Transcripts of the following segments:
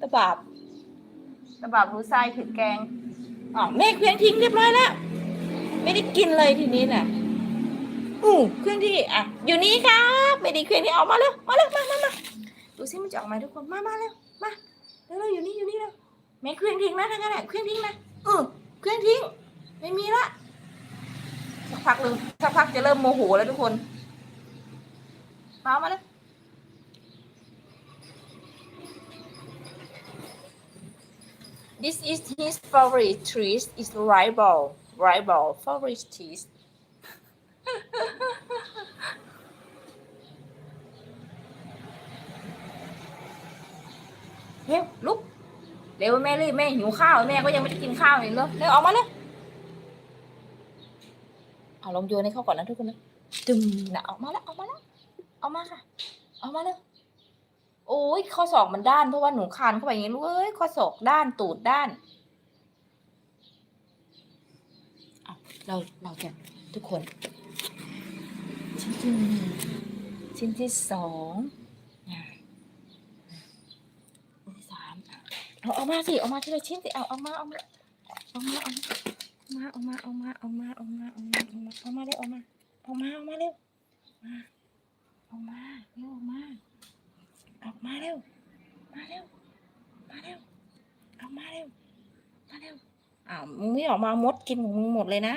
ตะบาบตะบาบรู้ทรายถือแกงอ๋อแม่เครื่องทิ้งเรียบร้อยแล้ว ไม่ได้กินเลยทีนี้น่ะอือเครื่องที่อะอยู่นี่ครับไม่ได้เครื่องที่ออกมาเร็วมาเร็วมามามาดูซิมันจะออกมาทุกคนมามาเร็วมาเร็วเร็วอยู่นี่อยู่นี่เร็วแม่เครื่องทิ้งนะทั้งนั้นแหละเครื่องทิ้งนะเออเครื่องทิ้ง ไม่มีละสักพักหนึ่งสักพักจะเริ่มโมโหแล้วทุกคนมามาเลย This is his favorite treat is rival rival favorite treat เร็วลุกเร็วแม่รีบแม่หิวข้าวแม่ก็ยังไม่ได้กินข้าวเลยเร็วเร็วออกมาเลยเอาลองโยนให้เขาก่อนนะทุกคนนะดึมนะออกมาแล้วออกมาแล้วออกมาค่ะออกมาเลย โอ้ยข้อศอกมันด้านเพราะว่าหนูคานเข้าไปอย่างนี้ลูกเอ้ยข้อศอกด้านตูดด้านเราเราจะทุกคน ชิ้นที่หนึ่งชิ้นที่สองชิ้นที่สามเอาเอามาสิเอามาทีละชิ้นสิเอาเอามาเอามาเอามาเอามาเอามาเอามาเอามาเอามาเอามาเอามาเอามาเร็วเอามาเอามาเอามาเร็วมาเอามาเร็วเอามา ออกมาเร็ว มาเร็ว มาเร็วเอามาเร็ว มาเร็ว อ้าวมึงไม่ออกมามดกินของมึงหมดเลยนะ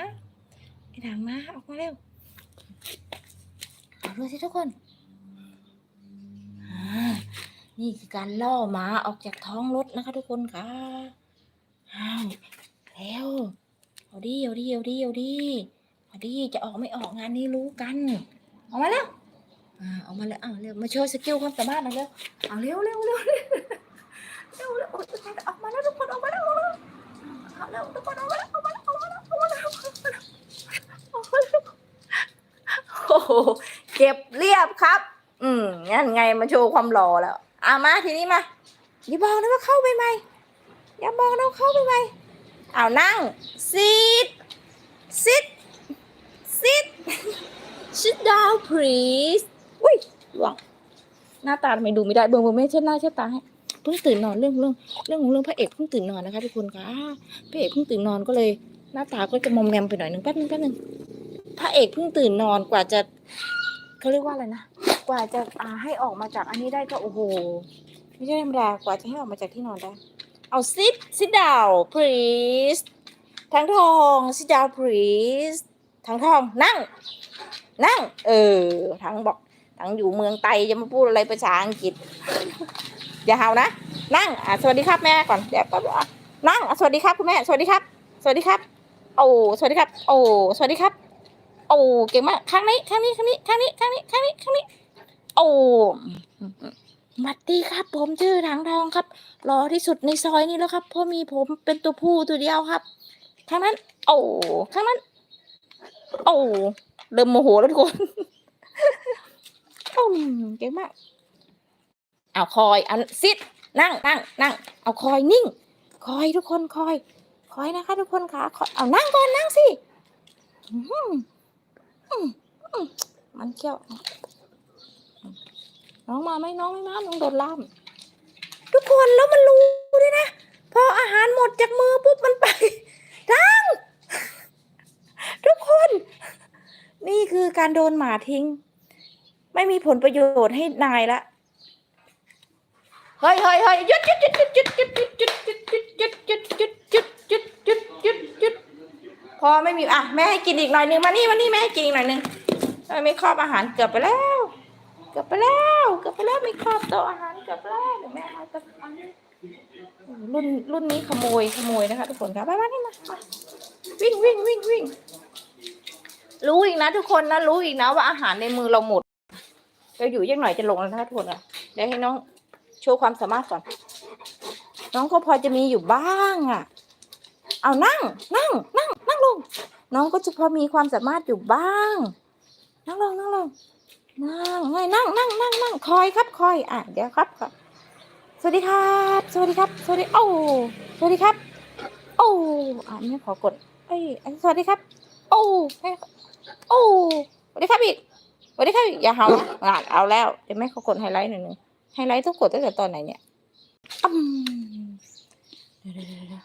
ไอ้ถังมาออกมาเร็วเอาดูสิทุกคนอ่านี่คือการล่อหมาออกจากท้องรถนะคะ ทุกคนค่ะอ้าวแล้วเอาดิเอาดิเอาดิเอาดิเอาดิจะออกไม่ออกงานนี้รู้กัน ออกมาแล้ว อ่าออกมาแล้วอ่าเร็วมาโชว์สกิลความสามารถหน่อยเร็วเอาเร็วเร็วเร็วเร็วเร็วเร็วโอ๊ยออกมาแล้วทุกคนออกมาแล้วเอาเร็วทุกคนออกมาแล้วออกมาแล้วออกมาแล้วออกมาแล้วออกมาแล้วออกมาแล้วโอ้โหเก็บเรียบครับ อืมงั้นไงมาโชว์ความหล่อแล้วอ่ามาทีนี้มาอย่าบอกนะว่าเข้าไปใหมอย่าบอกนะเข้าไปใหมเอานั่ง sit sit sit sit down please หลวงหน้าตาทำไมดูไม่ได้เบิ่งเบิ่งไม่เช็ดหน้าเช็ดตาให้เพิ่งตื่นนอนเรื่องเรื่องเรื่องของเรื่องพระเอกเพิ่งตื่นนอนนะคะทุกคนค่ะพระเอกเพิ่งตื่นนอนก็เลย หน้าตาก็จะมอมแมมไปหน่อยหนึ่งแป๊บนึงแป๊บนึงพระเอกเพิ่งตื่นนอนกว่าจะเขาเรียกว่าอะไรนะกว่าจะอ่าให้ออกมาจากอันนี้ได้ก็โอ้โหไม่ใช่ธรรมดากว่าจะให้ออกมาจากที่นอนได้เอา sit sit down please ทั้งทอง sit down please ทั้งทองนั่ง นั่ง เออทั้งบอก ทั้งอยู่เมืองไตจะมาพูดอะไรภาษาอังกฤษ อย่าเห่านะ นั่งอะสวัสดีครับแม่ก่อนเดี๋ยวแป๊บนั่งสวัสดีครับคุณแม่ สวัสดีครับ สวัสดีครับ โอ้ สวัสดีครับ โอ้ สวัสดีครับ โอ้ เก่งมากข้างนี้ข้างนี้ข้างนี้ข้างนี้ข้างนี้ข้างนี้ข้างนี้ โอ้สวัสดีครับ ผมชื่อถังทองครับ รอที่สุดในซอยนี้แล้วครับ เพราะมีผมเป็นตัวผู้ตัวเดียวครับทางนั้น โอ้ ข้างนั้น โอ้ เริ่มโมโหแล้วทุกคน อืมเก่งมากเอาคอยเอาซิดนั่งนั่งนั่งเอาคอยนิ่ง คอยทุกคนคอย คอยนะคะ ทุกคนค่ะคอยเอานั่งก่อนนั่งสิมันเขี้ยว น้องมาไหมน้องไม่มาน้องโดนล่ามทุกคนแล้วมันรู้ด้วยนะพออาหารหมดจากมือปุ๊บมันไปทั้งทุกคน นี่คือการโดนหมาทิ้ง ไม่มีผลประโยชน์ให้นายละเฮ้ยเฮ้ยเฮ้ยหยุดหยุดหยุดหยุดหยุดหยุดหยุดหยุดหยุดหยุดหยุดหยุดหยุดหยุดหยุดหยุดยุดยุดพอไม่มีอะแม่ให้กินอีกหน่อยนึงมานี่มานี่แม่ให้กินอีกหน่อยนึงไม่ครอบอาหารเกือบไปแล้ว เกือบไปแล้วเกือบไปแล้วไม่ครอบโต๊ะอาหารเกือบแล้วเดี๋ยวแม่เอาจะอันนี้รุ่นรุ่นนี้ขโมยขโมยนะคะทุกคนครับไปมานี่มามาวิ่งวิ่งวิ่งวิ่งรู้อีกนะทุกคนนะรู้อีกนะว่าอาหารในมือเราหมด เราอยู่ยังหน่อยจะลงแล้วนะคะทุกคนอะเดี๋ยวให้น้องโชว์ความสามารถก่อน น้องก็พอจะมีอยู่บ้างอะ เอานั่ง นั่ง นั่ง นั่งลง น้องก็จะพอมีความสามารถอยู่บ้าง นั่งลง นั่งลง นั่งไงนั่ง นั่ง นั่ง นั่ง คอยครับ คอย อะ เดี๋ยวครับครับสวัสดีครับ สวัสดีครับ สวัสดี โอ้ สวัสดีครับ โอ้ อะไม่ขอกด เอ้ย สวัสดีครับ โอ้ โอ้ สวัสดีครับอีก วันนี้ค่ะอย่าเฮานะเอาแล้วเดี๋ยวแม่เขากดไฮไลท์หน่อยนึงไฮไลท์ต้องกดตั้งแต่ตอนไหนเนี่ยอืมเดี๋ยว